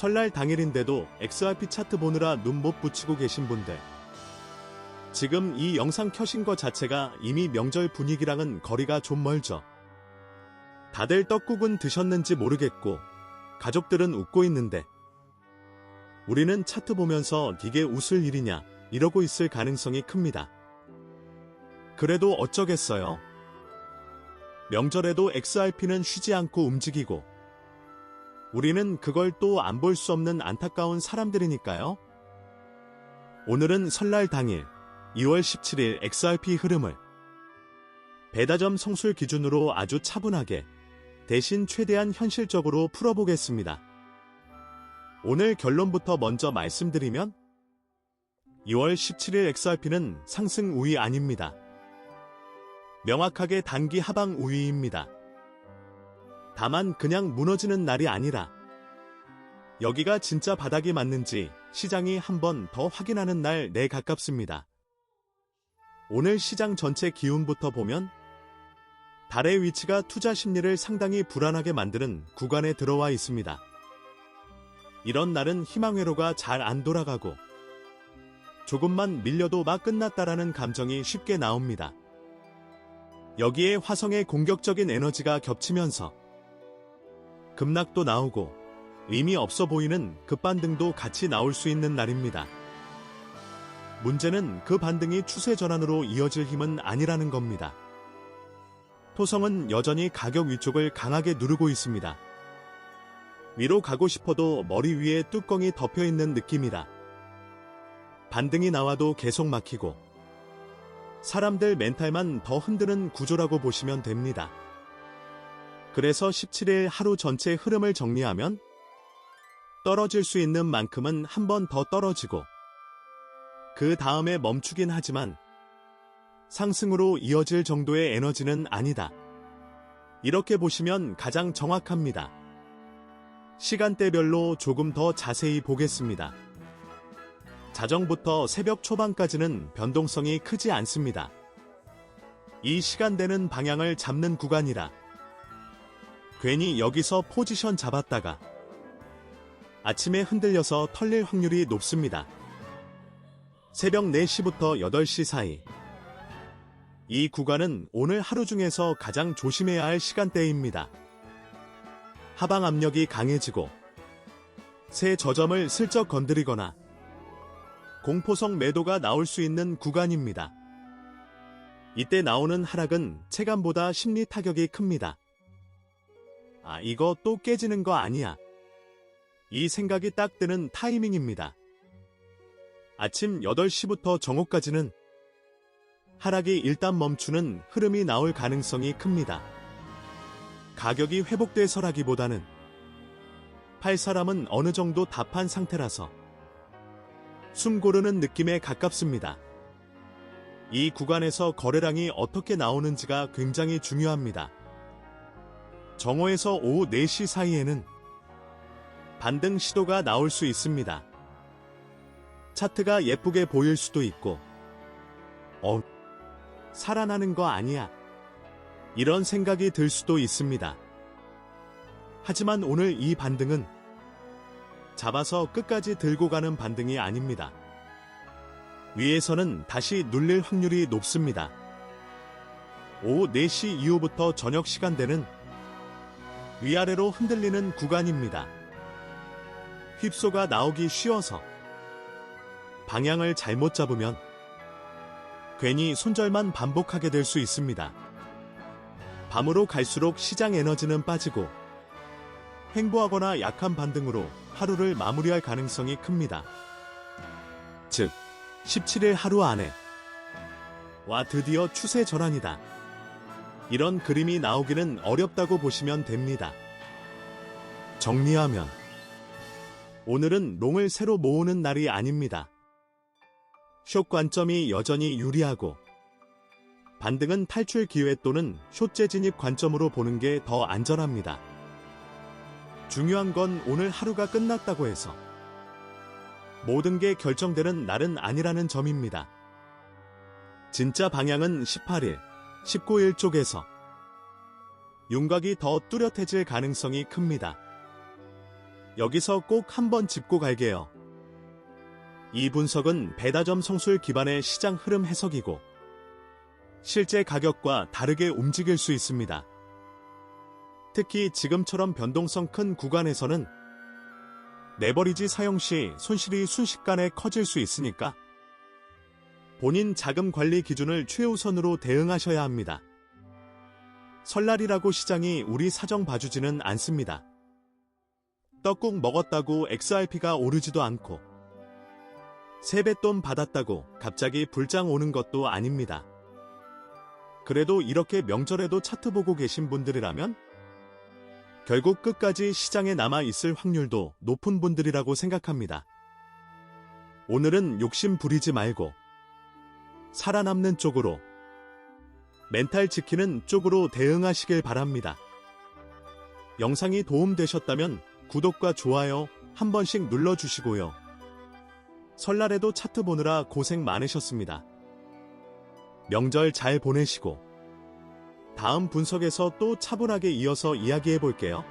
설날 당일인데도 XRP 차트 보느라 눈 못 붙이고 계신 분들. 지금 이 영상 켜신 것 자체가 이미 명절 분위기랑은 거리가 좀 멀죠. 다들 떡국은 드셨는지 모르겠고, 가족들은 웃고 있는데, 우리는 차트 보면서 이게 웃을 일이냐, 이러고 있을 가능성이 큽니다. 그래도 어쩌겠어요. 명절에도 XRP는 쉬지 않고 움직이고, 우리는 그걸 또 안 볼 수 없는 안타까운 사람들이니까요. 오늘은 설날 당일 2월 17일 XRP 흐름을 배다점 성술 기준으로 아주 차분하게 대신 최대한 현실적으로 풀어보겠습니다. 오늘 결론부터 먼저 말씀드리면 2월 17일 XRP는 상승 우위 아닙니다. 명확하게 단기 하방 우위입니다. 다만 그냥 무너지는 날이 아니라 여기가 진짜 바닥이 맞는지 시장이 한 번 더 확인하는 날 내 가깝습니다. 오늘 시장 전체 기운부터 보면 달의 위치가 투자 심리를 상당히 불안하게 만드는 구간에 들어와 있습니다. 이런 날은 희망회로가 잘 안 돌아가고 조금만 밀려도 막 끝났다라는 감정이 쉽게 나옵니다. 여기에 화성의 공격적인 에너지가 겹치면서 급락도 나오고 의미 없어 보이는 급반등도 같이 나올 수 있는 날입니다. 문제는 그 반등이 추세 전환으로 이어질 힘은 아니라는 겁니다. 토성은 여전히 가격 위쪽을 강하게 누르고 있습니다. 위로 가고 싶어도 머리 위에 뚜껑이 덮여 있는 느낌이라 반등이 나와도 계속 막히고 사람들 멘탈만 더 흔드는 구조라고 보시면 됩니다. 그래서 17일 하루 전체 흐름을 정리하면 떨어질 수 있는 만큼은 한 번 더 떨어지고 그 다음에 멈추긴 하지만 상승으로 이어질 정도의 에너지는 아니다. 이렇게 보시면 가장 정확합니다. 시간대별로 조금 더 자세히 보겠습니다. 자정부터 새벽 초반까지는 변동성이 크지 않습니다. 이 시간대는 방향을 잡는 구간이라 괜히 여기서 포지션 잡았다가 아침에 흔들려서 털릴 확률이 높습니다. 새벽 4시부터 8시 사이. 이 구간은 오늘 하루 중에서 가장 조심해야 할 시간대입니다. 하방 압력이 강해지고 새 저점을 슬쩍 건드리거나 공포성 매도가 나올 수 있는 구간입니다. 이때 나오는 하락은 체감보다 심리 타격이 큽니다. 아, 이거 또 깨지는 거 아니야. 이 생각이 딱 드는 타이밍입니다. 아침 8시부터 정오까지는 하락이 일단 멈추는 흐름이 나올 가능성이 큽니다. 가격이 회복돼서라기보다는 팔 사람은 어느 정도 답한 상태라서 숨 고르는 느낌에 가깝습니다. 이 구간에서 거래량이 어떻게 나오는지가 굉장히 중요합니다. 정오에서 오후 4시 사이에는 반등 시도가 나올 수 있습니다. 차트가 예쁘게 보일 수도 있고, 어, 살아나는 거 아니야. 이런 생각이 들 수도 있습니다. 하지만 오늘 이 반등은 잡아서 끝까지 들고 가는 반등이 아닙니다. 위에서는 다시 눌릴 확률이 높습니다. 오후 4시 이후부터 저녁 시간대는 위아래로 흔들리는 구간입니다. 휩소가 나오기 쉬워서 방향을 잘못 잡으면 괜히 손절만 반복하게 될 수 있습니다. 밤으로 갈수록 시장 에너지는 빠지고 횡보하거나 약한 반등으로 하루를 마무리할 가능성이 큽니다. 즉, 17일 하루 안에 와 드디어 추세 전환이다. 이런 그림이 나오기는 어렵다고 보시면 됩니다. 정리하면 오늘은 롱을 새로 모으는 날이 아닙니다. 숏 관점이 여전히 유리하고 반등은 탈출 기회 또는 숏재 진입 관점으로 보는 게 더 안전합니다. 중요한 건 오늘 하루가 끝났다고 해서 모든 게 결정되는 날은 아니라는 점입니다. 진짜 방향은 18일, 19일 쪽에서 윤곽이 더 뚜렷해질 가능성이 큽니다. 여기서 꼭 한번 짚고 갈게요. 이 분석은 배다점 성술 기반의 시장 흐름 해석이고 실제 가격과 다르게 움직일 수 있습니다. 특히 지금처럼 변동성 큰 구간에서는 레버리지 사용 시 손실이 순식간에 커질 수 있으니까 본인 자금 관리 기준을 최우선으로 대응하셔야 합니다. 설날이라고 시장이 우리 사정 봐주지는 않습니다. 떡국 먹었다고 XRP가 오르지도 않고 세뱃돈 받았다고 갑자기 불장 오는 것도 아닙니다. 그래도 이렇게 명절에도 차트 보고 계신 분들이라면 결국 끝까지 시장에 남아 있을 확률도 높은 분들이라고 생각합니다. 오늘은 욕심 부리지 말고 살아남는 쪽으로 멘탈 지키는 쪽으로 대응하시길 바랍니다. 영상이 도움되셨다면 구독과 좋아요 한 번씩 눌러주시고요. 설날에도 차트 보느라 고생 많으셨습니다. 명절 잘 보내시고 다음 분석에서 또 차분하게 이어서 이야기해 볼게요.